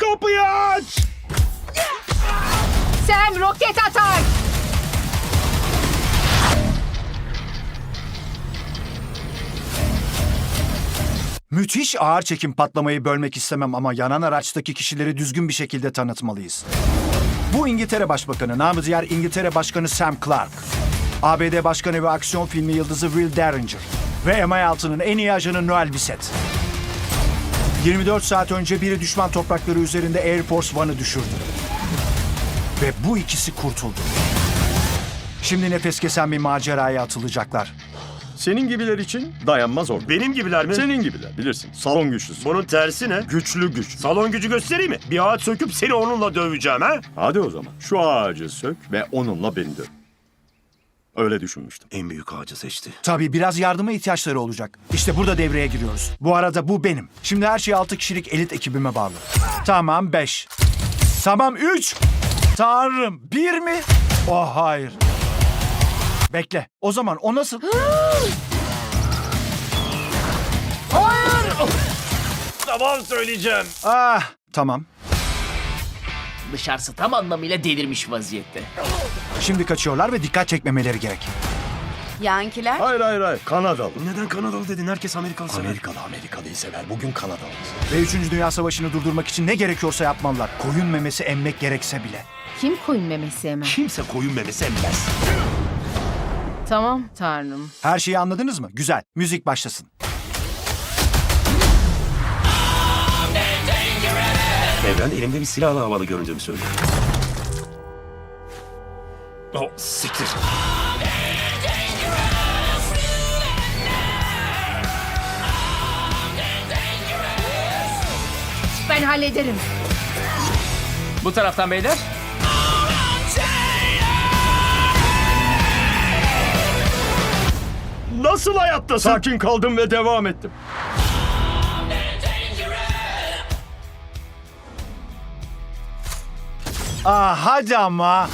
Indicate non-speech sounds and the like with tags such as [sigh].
Kapıyı aç! Sam roket atar. Müthiş ağır çekim patlamayı bölmek istemem ama yanan araçtaki kişileri düzgün bir şekilde tanıtmalıyız. Bu İngiltere Başbakanı, namı diğer İngiltere Başkanı Sam Clark. ABD Başkanı ve aksiyon filmi yıldızı Will Derringer. Ve MI6'nın en iyi ajanı Noel Bisset. 24 saat önce biri düşman toprakları üzerinde Air Force One'ı düşürdü. Ve bu ikisi kurtuldu. Şimdi nefes kesen bir maceraya atılacaklar. Senin gibiler için dayanmaz ordu. Benim gibiler mi? Senin gibiler bilirsin. Salon güçlüsü. Bunun tersi ne? Güçlü güç. Salon gücü göstereyim mi? Bir ağaç söküp seni onunla döveceğim ha? Hadi o zaman. Şu ağacı sök ve onunla beni döv. Öyle düşünmüştüm. En büyük ağacı seçti. Tabii biraz yardıma ihtiyaçları olacak. İşte burada devreye giriyoruz. Bu arada bu benim. Şimdi her şey 6 kişilik elit ekibime bağlı. Tamam 5. Tamam 3. Tanrım 1 mi? Oh hayır. Bekle. O zaman o nasıl? [gasps] Tamam söyleyeceğim. Ah tamam. Dışarısı tam anlamıyla delirmiş vaziyette. Şimdi kaçıyorlar ve dikkat çekmemeleri gerek. Yankiler. Hayır hayır hayır. Kanadalı. Neden Kanadalı dedin? Herkes Amerikalı sever. Amerikalı Amerikalıyı sever. Bugün Kanadalı. Ve 3. Dünya Savaşı'nı durdurmak için ne gerekiyorsa yapmalılar. Koyun memesi emmek gerekse bile. Kim koyun memesi yemez? Kimse koyun memesi emmez. Tamam tanrım. Her şeyi anladınız mı? Güzel. Müzik başlasın. Evren elimde bir silahla havalı göründüğümü söylüyor. Oh, siktir. Ben hallederim. Bu taraftan beyler. Nasıl hayattasın? Sakin kaldım ve devam ettim. Ah hadi ama.